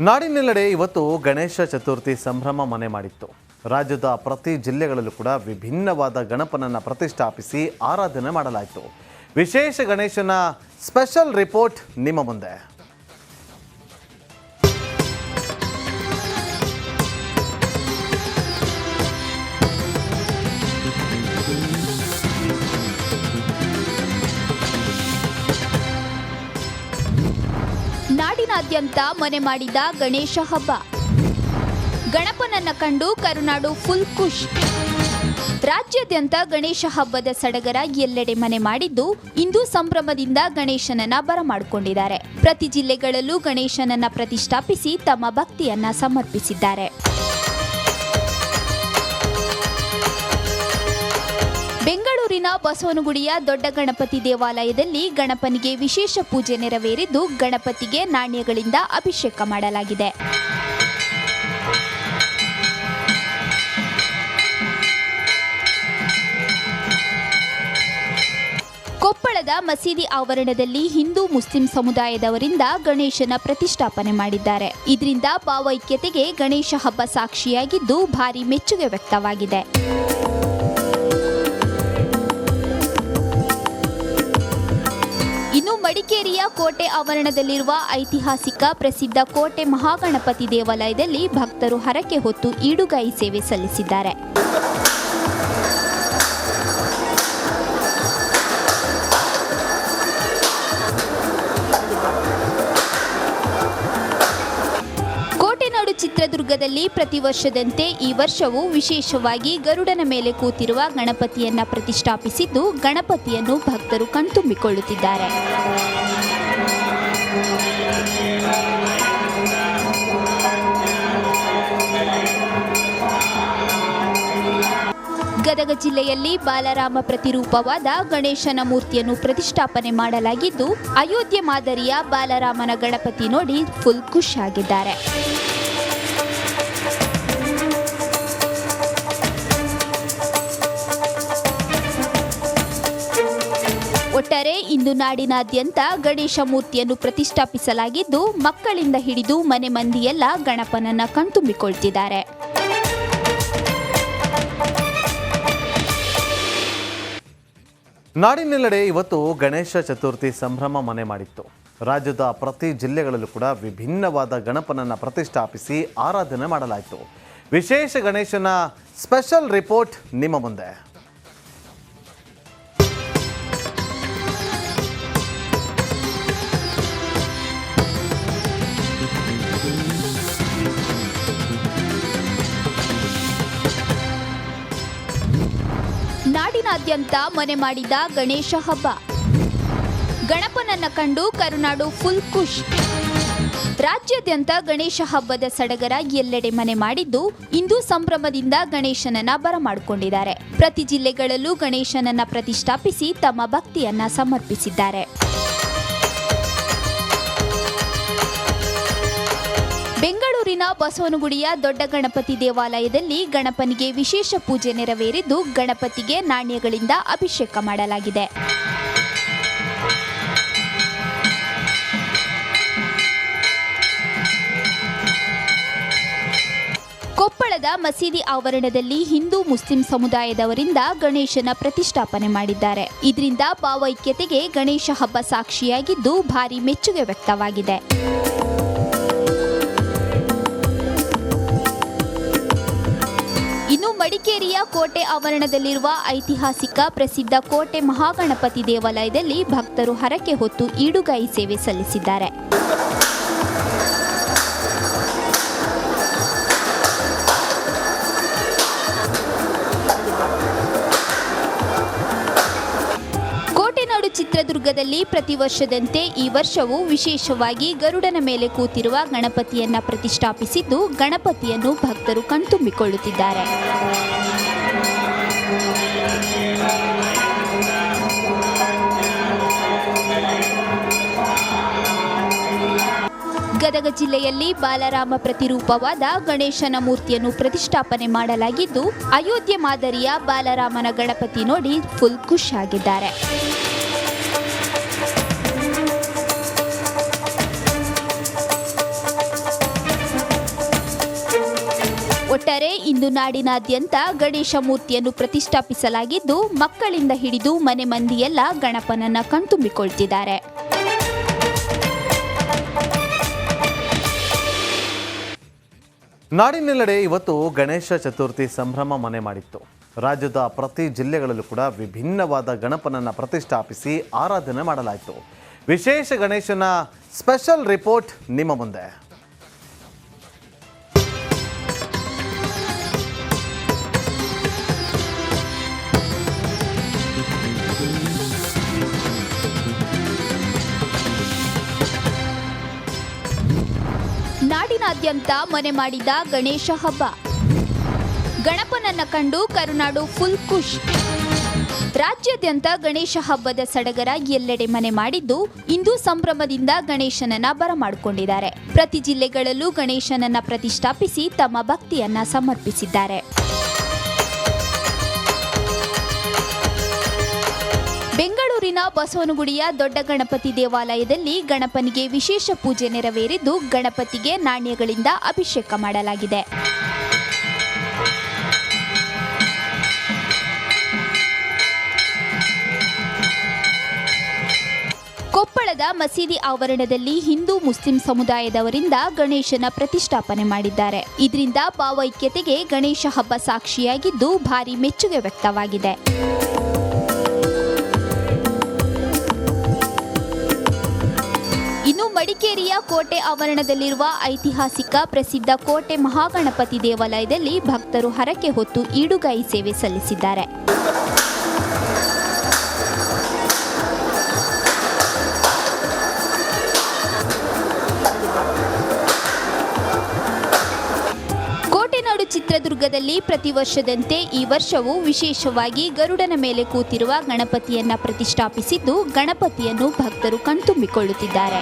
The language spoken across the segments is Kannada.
ನಾಡಿನೆಲ್ಲೆಡೆ ಇವತ್ತು ಗಣೇಶ ಚತುರ್ಥಿ ಸಂಭ್ರಮ ಮನೆ ಮಾಡಿತ್ತು. ರಾಜ್ಯದ ಪ್ರತಿ ಜಿಲ್ಲೆಗಳಲ್ಲೂ ಕೂಡ ವಿಭಿನ್ನವಾದ ಗಣಪನನ್ನು ಪ್ರತಿಷ್ಠಾಪಿಸಿ ಆರಾಧನೆ ಮಾಡಲಾಯಿತು. ವಿಶೇಷ ಗಣೇಶನ ಸ್ಪೆಷಲ್ ರಿಪೋರ್ಟ್ ನಿಮ್ಮ ಮುಂದೆ. ನಾಡಿನಾದ್ಯಂತ ಮನೆ ಮಾಡಿದ ಗಣೇಶ ಹಬ್ಬ. ಗಣಪನನ್ನ ಕಂಡು ಕರುನಾಡು ಫುಲ್ ಖುಷ್. ರಾಜ್ಯಾದ್ಯಂತ ಗಣೇಶ ಹಬ್ಬದ ಸಡಗರ ಎಲ್ಲೆಡೆ ಮನೆ ಮಾಡಿದ್ದು ಇಂದು ಸಂಭ್ರಮದಿಂದ ಗಣೇಶನನ್ನ ಬರಮಾಡಿಕೊಂಡಿದ್ದಾರೆ. ಪ್ರತಿ ಜಿಲ್ಲೆಗಳಲ್ಲೂ ಗಣೇಶನನ್ನ ಪ್ರತಿಷ್ಠಾಪಿಸಿ ತಮ್ಮ ಭಕ್ತಿಯನ್ನ ಸಮರ್ಪಿಸಿದ್ದಾರೆ. ಬೆಂಗಳೂರಿನ ಬಸವನಗುಡಿಯ ದೊಡ್ಡ ಗಣಪತಿ ದೇವಾಲಯದಲ್ಲಿ ಗಣಪನಿಗೆ ವಿಶೇಷ ಪೂಜೆ ನೆರವೇರಿದ್ದು ಗಣಪತಿಗೆ ನಾಣ್ಯಗಳಿಂದ ಅಭಿಷೇಕ ಮಾಡಲಾಗಿದೆ. ಕೊಪ್ಪಳದ ಮಸೀದಿ ಆವರಣದಲ್ಲಿ ಹಿಂದೂ ಮುಸ್ಲಿಂ ಸಮುದಾಯದವರಿಂದ ಗಣೇಶನ ಪ್ರತಿಷ್ಠಾಪನೆ ಮಾಡಿದ್ದಾರೆ. ಇದರಿಂದ ಭಾವೈಕ್ಯತೆಗೆ ಗಣೇಶ ಹಬ್ಬ ಸಾಕ್ಷಿಯಾಗಿದ್ದು ಭಾರಿ ಮೆಚ್ಚುಗೆ ವ್ಯಕ್ತವಾಗಿದೆ. ಮಡಿಕೇರಿಯ ಕೋಟೆ ಆವರಣದಲ್ಲಿರುವ ಐತಿಹಾಸಿಕ ಪ್ರಸಿದ್ಧ ಕೋಟೆ ಮಹಾಗಣಪತಿ ದೇವಾಲಯದಲ್ಲಿ ಭಕ್ತರು ಹರಕೆ ಹೊತ್ತು ಈಡುಗಾಯಿ ಸೇವೆ ಸಲ್ಲಿಸಿದ್ದಾರೆ. ಚಿತ್ರದುರ್ಗದಲ್ಲಿ ಪ್ರತಿ ವರ್ಷದಂತೆ ಈ ವರ್ಷವೂ ವಿಶೇಷವಾಗಿ ಗರುಡನ ಮೇಲೆ ಕೂತಿರುವ ಗಣಪತಿಯನ್ನ ಪ್ರತಿಷ್ಠಾಪಿಸಿದ್ದು ಗಣಪತಿಯನ್ನು ಭಕ್ತರು ಕಣ್ತುಂಬಿಕೊಳ್ಳುತ್ತಿದ್ದಾರೆ. ಗದಗ ಜಿಲ್ಲೆಯಲ್ಲಿ ಬಾಲರಾಮ ಪ್ರತಿರೂಪವಾದ ಗಣೇಶನ ಮೂರ್ತಿಯನ್ನು ಪ್ರತಿಷ್ಠಾಪನೆ ಮಾಡಲಾಗಿದ್ದು, ಅಯೋಧ್ಯೆ ಮಾದರಿಯ ಬಾಲರಾಮನ ಗಣಪತಿ ನೋಡಿ ಫುಲ್ ಖುಷ್ ಆಗಿದ್ದಾರೆ ಇಂದು ನಾಡಿನಾದ್ಯಂತ ಗಣೇಶ ಮೂರ್ತಿಯನ್ನು ಪ್ರತಿಷ್ಠಾಪಿಸಲಾಗಿದ್ದು, ಮಕ್ಕಳಿಂದ ಹಿಡಿದು ಮನೆ ಮಂದಿಯೆಲ್ಲ ಗಣಪನನ್ನ ಕಣ್ತುಂಬಿಕೊಳ್ತಿದ್ದಾರೆ. ನಾಡಿನೆಲ್ಲೆಡೆ ಇವತ್ತು ಗಣೇಶ ಚತುರ್ಥಿ ಸಂಭ್ರಮ ಮನೆ ಮಾಡಿತ್ತು. ರಾಜ್ಯದ ಪ್ರತಿ ಜಿಲ್ಲೆಗಳಲ್ಲೂ ಕೂಡ ವಿಭಿನ್ನವಾದ ಗಣಪನನ್ನು ಪ್ರತಿಷ್ಠಾಪಿಸಿ ಆರಾಧನೆ ಮಾಡಲಾಯಿತು. ವಿಶೇಷ ಗಣೇಶನ ಸ್ಪೆಷಲ್ ರಿಪೋರ್ಟ್ ನಿಮ್ಮ ಮುಂದೆ. ನಾಡಿನಾದ್ಯಂತ ಮನೆ ಮಾಡಿದ ಗಣೇಶ ಹಬ್ಬ. ಗಣಪನನ್ನ ಕಂಡು ಕರುನಾಡು ಫುಲ್ ಖುಷ್. ರಾಜ್ಯಾದ್ಯಂತ ಗಣೇಶ ಹಬ್ಬದ ಸಡಗರ ಎಲ್ಲೆಡೆ ಮನೆ ಮಾಡಿದ್ದು ಇಂದು ಸಂಭ್ರಮದಿಂದ ಗಣೇಶನನ್ನ ಬರಮಾಡಿಕೊಂಡಿದ್ದಾರೆ. ಪ್ರತಿ ಜಿಲ್ಲೆಗಳಲ್ಲೂ ಗಣೇಶನನ್ನ ಪ್ರತಿಷ್ಠಾಪಿಸಿ ತಮ್ಮ ಭಕ್ತಿಯನ್ನ ಸಮರ್ಪಿಸಿದ್ದಾರೆ. ಬೆಂಗಳೂರಿನ ಬಸವನಗುಡಿಯ ದೊಡ್ಡ ಗಣಪತಿ ದೇವಾಲಯದಲ್ಲಿ ಗಣಪನಿಗೆ ವಿಶೇಷ ಪೂಜೆ ನೆರವೇರಿದ್ದು ಗಣಪತಿಗೆ ನಾಣ್ಯಗಳಿಂದ ಅಭಿಷೇಕ ಮಾಡಲಾಗಿದೆ. ಕೊಪ್ಪಳದ ಮಸೀದಿ ಆವರಣದಲ್ಲಿ ಹಿಂದೂ ಮುಸ್ಲಿಂ ಸಮುದಾಯದವರಿಂದ ಗಣೇಶನ ಪ್ರತಿಷ್ಠಾಪನೆ ಮಾಡಿದ್ದಾರೆ. ಇದರಿಂದ ಭಾವೈಕ್ಯತೆಗೆ ಗಣೇಶ ಹಬ್ಬ ಸಾಕ್ಷಿಯಾಗಿದ್ದು ಭಾರಿ ಮೆಚ್ಚುಗೆ ವ್ಯಕ್ತವಾಗಿದೆ. ಮಡಿಕೇರಿಯ ಕೋಟೆ ಆವರಣದಲ್ಲಿರುವ ಐತಿಹಾಸಿಕ ಪ್ರಸಿದ್ಧ ಕೋಟೆ ಮಹಾಗಣಪತಿ ದೇವಾಲಯದಲ್ಲಿ ಭಕ್ತರು ಹರಕೆ ಹೊತ್ತು ಈಡುಗಾಯಿ ಸೇವೆ ಸಲ್ಲಿಸಿದ್ದಾರೆ. ಚಿತ್ರದುರ್ಗದಲ್ಲಿ ಪ್ರತಿ ವರ್ಷದಂತೆ ಈ ವರ್ಷವೂ ವಿಶೇಷವಾಗಿ ಗರುಡನ ಮೇಲೆ ಕೂತಿರುವ ಗಣಪತಿಯನ್ನ ಪ್ರತಿಷ್ಠಾಪಿಸಿದ್ದು ಗಣಪತಿಯನ್ನು ಭಕ್ತರು ಕಣ್ತುಂಬಿಕೊಳ್ಳುತ್ತಿದ್ದಾರೆ. ಗದಗ ಜಿಲ್ಲೆಯಲ್ಲಿ ಬಾಲರಾಮ ಪ್ರತಿರೂಪವಾದ ಗಣೇಶನ ಮೂರ್ತಿಯನ್ನು ಪ್ರತಿಷ್ಠಾಪನೆ ಮಾಡಲಾಗಿದ್ದು, ಅಯೋಧ್ಯೆ ಮಾದರಿಯ ಬಾಲರಾಮನ ಗಣಪತಿ ನೋಡಿ ಫುಲ್ ಖುಷ್ ಆಗಿದ್ದಾರೆ. ಇಂದು ನಾಡಿನಾದ್ಯಂತ ಗಣೇಶ ಮೂರ್ತಿಯನ್ನು ಪ್ರತಿಷ್ಠಾಪಿಸಲಾಗಿದ್ದು, ಮಕ್ಕಳಿಂದ ಹಿಡಿದು ಮನೆ ಮಂದಿಯೆಲ್ಲ ಗಣಪನನ್ನ ಕಣ್ತುಂಬಿಕೊಳ್ತಿದ್ದಾರೆ. ನಾಡಿನೆಲ್ಲೆಡೆ ಇವತ್ತು ಗಣೇಶ ಚತುರ್ಥಿ ಸಂಭ್ರಮ ಮನೆ ಮಾಡಿತ್ತು. ರಾಜ್ಯದ ಪ್ರತಿ ಜಿಲ್ಲೆಗಳಲ್ಲೂ ಕೂಡ ವಿಭಿನ್ನವಾದ ಗಣಪನನ್ನು ಪ್ರತಿಷ್ಠಾಪಿಸಿ ಆರಾಧನೆ ಮಾಡಲಾಯಿತು. ವಿಶೇಷ ಗಣೇಶನ ಸ್ಪೆಷಲ್ ರಿಪೋರ್ಟ್ ನಿಮ್ಮ ಮುಂದೆ. ನಾಡಿನಾದ್ಯಂತ ಮನೆ ಮಾಡಿದ ಗಣೇಶ ಹಬ್ಬ. ಗಣಪನನ್ನ ಕಂಡು ಕರುನಾಡು ಫುಲ್ ಖುಷ್. ರಾಜ್ಯಾದ್ಯಂತ ಗಣೇಶ ಹಬ್ಬದ ಸಡಗರ ಎಲ್ಲೆಡೆ ಮನೆ ಮಾಡಿದ್ದು ಇಂದು ಸಂಭ್ರಮದಿಂದ ಗಣೇಶನನ್ನ ಬರಮಾಡಿಕೊಂಡಿದ್ದಾರೆ ಪ್ರತಿ ಜಿಲ್ಲೆಗಳಲ್ಲೂ ಗಣೇಶನನ್ನ ಪ್ರತಿಷ್ಠಾಪಿಸಿ ತಮ್ಮ ಭಕ್ತಿಯನ್ನ ಸಮರ್ಪಿಸಿದ್ದಾರೆ. ಬೆಂಗಳೂರಿನ ಬಸವನಗುಡಿಯ ದೊಡ್ಡ ಗಣಪತಿ ದೇವಾಲಯದಲ್ಲಿ ಗಣಪನಿಗೆ ವಿಶೇಷ ಪೂಜೆ ನೆರವೇರಿದ್ದು ಗಣಪತಿಗೆ ನಾಣ್ಯಗಳಿಂದ ಅಭಿಷೇಕ ಮಾಡಲಾಗಿದೆ. ಕೊಪ್ಪಳದ ಮಸೀದಿ ಆವರಣದಲ್ಲಿ ಹಿಂದೂ ಮುಸ್ಲಿಂ ಸಮುದಾಯದವರಿಂದ ಗಣೇಶನ ಪ್ರತಿಷ್ಠಾಪನೆ ಮಾಡಿದ್ದಾರೆ. ಇದರಿಂದ ಭಾವೈಕ್ಯತೆಗೆ ಗಣೇಶ ಹಬ್ಬ ಸಾಕ್ಷಿಯಾಗಿದ್ದು ಭಾರಿ ಮೆಚ್ಚುಗೆ ವ್ಯಕ್ತವಾಗಿದೆ. ಮಡಿಕೇರಿಯ ಕೋಟೆ ಆವರಣದಲ್ಲಿರುವ ಐತಿಹಾಸಿಕ ಪ್ರಸಿದ್ಧ ಕೋಟೆ ಮಹಾಗಣಪತಿ ದೇವಾಲಯದಲ್ಲಿ ಭಕ್ತರು ಹರಕೆ ಹೊತ್ತು ಈಡುಗಾಯಿ ಸೇವೆ ಸಲ್ಲಿಸಿದ್ದಾರೆ. ಚಿತ್ರದುರ್ಗದಲ್ಲಿ ಪ್ರತಿ ವರ್ಷದಂತೆ ಈ ವರ್ಷವೂ ವಿಶೇಷವಾಗಿ ಗರುಡನ ಮೇಲೆ ಕೂತಿರುವ ಗಣಪತಿಯನ್ನ ಪ್ರತಿಷ್ಠಾಪಿಸಿದ್ದು ಗಣಪತಿಯನ್ನು ಭಕ್ತರು ಕಣ್ತುಂಬಿಕೊಳ್ಳುತ್ತಿದ್ದಾರೆ.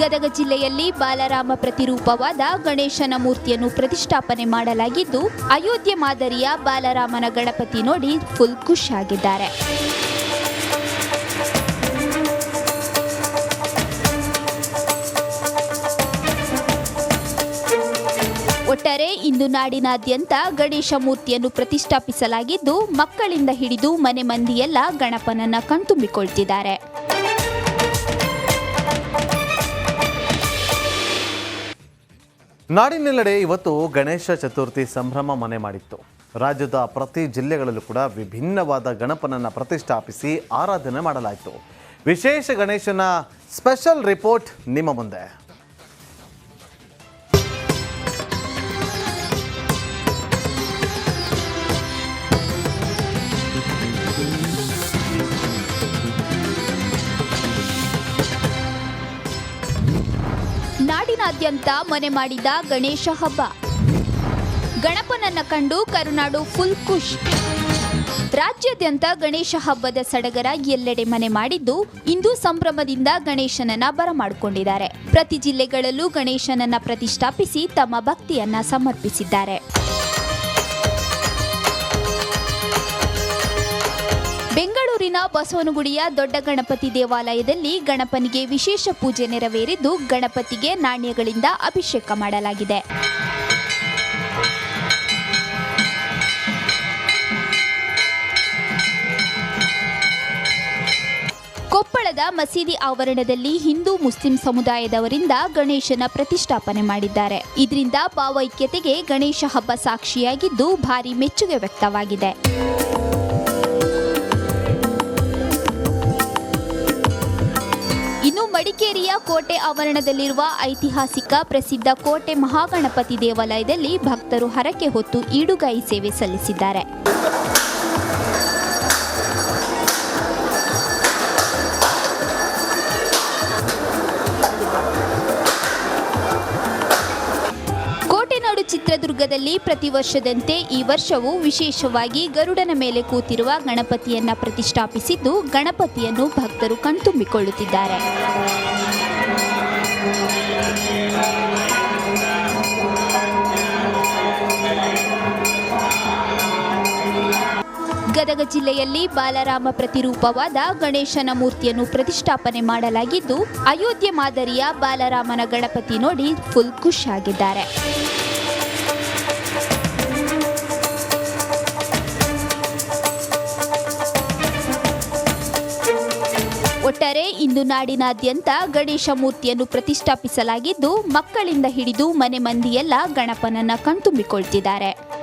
ಗದಗ ಜಿಲ್ಲೆಯಲ್ಲಿ ಬಾಲರಾಮ ಪ್ರತಿರೂಪವಾದ ಗಣೇಶನ ಮೂರ್ತಿಯನ್ನು ಪ್ರತಿಷ್ಠಾಪನೆ ಮಾಡಲಾಗಿದ್ದು, ಅಯೋಧ್ಯೆ ಮಾದರಿಯ ಬಾಲರಾಮನ ಗಣಪತಿ ನೋಡಿ ಫುಲ್ ಖುಷ್ ಆಗಿದ್ದಾರೆ ಇಂದು ನಾಡಿನಾದ್ಯಂತ ಗಣೇಶ ಮೂರ್ತಿಯನ್ನು ಪ್ರತಿಷ್ಠಾಪಿಸಲಾಗಿದ್ದು, ಮಕ್ಕಳಿಂದ ಹಿಡಿದು ಮನೆ ಮಂದಿಯೆಲ್ಲ ಗಣಪನನ್ನ ಕಣ್ತುಂಬಿಕೊಳ್ತಿದ್ದಾರೆ. ನಾಡಿನೆಲ್ಲೆಡೆ ಇವತ್ತು ಗಣೇಶ ಚತುರ್ಥಿ ಸಂಭ್ರಮ ಮನೆ ಮಾಡಿತ್ತು. ರಾಜ್ಯದ ಪ್ರತಿ ಜಿಲ್ಲೆಗಳಲ್ಲೂ ಕೂಡ ವಿಭಿನ್ನವಾದ ಗಣಪನನ್ನು ಪ್ರತಿಷ್ಠಾಪಿಸಿ ಆರಾಧನೆ ಮಾಡಲಾಯಿತು. ವಿಶೇಷ ಗಣೇಶನ ಸ್ಪೆಷಲ್ ರಿಪೋರ್ಟ್ ನಿಮ್ಮ ಮುಂದೆ. ನಾಡಿನಾದ್ಯಂತ ಮನೆ ಮಾಡಿದ ಗಣೇಶ ಹಬ್ಬ. ಗಣಪನನ್ನ ಕಂಡು ಕರುನಾಡು ಫುಲ್ ಖುಷ್. ರಾಜ್ಯಾದ್ಯಂತ ಗಣೇಶ ಹಬ್ಬದ ಸಡಗರ ಎಲ್ಲೆಡೆ ಮನೆ ಮಾಡಿದ್ದು ಇಂದು ಸಂಭ್ರಮದಿಂದ ಗಣೇಶನನ್ನ ಬರಮಾಡಿಕೊಂಡಿದ್ದಾರೆ. ಪ್ರತಿ ಜಿಲ್ಲೆಗಳಲ್ಲೂ ಗಣೇಶನನ್ನ ಪ್ರತಿಷ್ಠಾಪಿಸಿ ತಮ್ಮ ಭಕ್ತಿಯನ್ನ ಸಮರ್ಪಿಸಿದ್ದಾರೆ. ಬೆಂಗಳೂರಿನ ಬಸವನಗುಡಿಯ ದೊಡ್ಡ ಗಣಪತಿ ದೇವಾಲಯದಲ್ಲಿ ಗಣಪನಿಗೆ ವಿಶೇಷ ಪೂಜೆ ನೆರವೇರಿದ್ದು ಗಣಪತಿಗೆ ನಾಣ್ಯಗಳಿಂದ ಅಭಿಷೇಕ ಮಾಡಲಾಗಿದೆ. ಕೊಪ್ಪಳದ ಮಸೀದಿ ಆವರಣದಲ್ಲಿ ಹಿಂದೂ ಮುಸ್ಲಿಂ ಸಮುದಾಯದವರಿಂದ ಗಣೇಶನ ಪ್ರತಿಷ್ಠಾಪನೆ ಮಾಡಿದ್ದಾರೆ. ಇದರಿಂದ ಭಾವೈಕ್ಯತೆಗೆ ಗಣೇಶ ಹಬ್ಬ ಸಾಕ್ಷಿಯಾಗಿದ್ದು ಭಾರಿ ಮೆಚ್ಚುಗೆ ವ್ಯಕ್ತವಾಗಿದೆ. ಮಡಿಕೇರಿಯ ಕೋಟೆ ಆವರಣದಲ್ಲಿರುವ ಐತಿಹಾಸಿಕ ಪ್ರಸಿದ್ಧ ಕೋಟೆ ಮಹಾಗಣಪತಿ ದೇವಾಲಯದಲ್ಲಿ ಭಕ್ತರು ಹರಕೆ ಹೊತ್ತು ಈಡುಗಾಯಿ ಸೇವೆ ಸಲ್ಲಿಸಿದ್ದಾರೆ. ಚಿತ್ರದುರ್ಗದಲ್ಲಿ ಪ್ರತಿ ವರ್ಷದಂತೆ ಈ ವರ್ಷವೂ ವಿಶೇಷವಾಗಿ ಗರುಡನ ಮೇಲೆ ಕೂತಿರುವ ಗಣಪತಿಯನ್ನ ಪ್ರತಿಷ್ಠಾಪಿಸಿದ್ದು ಗಣಪತಿಯನ್ನು ಭಕ್ತರು ಕಣ್ತುಂಬಿಕೊಳ್ಳುತ್ತಿದ್ದಾರೆ. ಗದಗ ಜಿಲ್ಲೆಯಲ್ಲಿ ಬಾಲರಾಮ ಪ್ರತಿರೂಪವಾದ ಗಣೇಶನ ಮೂರ್ತಿಯನ್ನು ಪ್ರತಿಷ್ಠಾಪನೆ ಮಾಡಲಾಗಿದ್ದು, ಅಯೋಧ್ಯೆ ಮಾದರಿಯ ಬಾಲರಾಮನ ಗಣಪತಿ ನೋಡಿ ಫುಲ್ ಖುಷ್ ನಾಡಿನಾದ್ಯಂತ ಗಣೇಶ ಮೂರ್ತಿಯನ್ನು ಪ್ರತಿಷ್ಠಾಪಿಸಲಾಗಿದ್ದು ಮಕ್ಕಳಿಂದ ಹಿಡಿದು ಮನೆ ಮಂದಿಯೆಲ್ಲ ಗಣಪನನ್ನ ಕಣ್ತುಂಬಿಕೊಳ್ತಿದ್ದಾರೆ.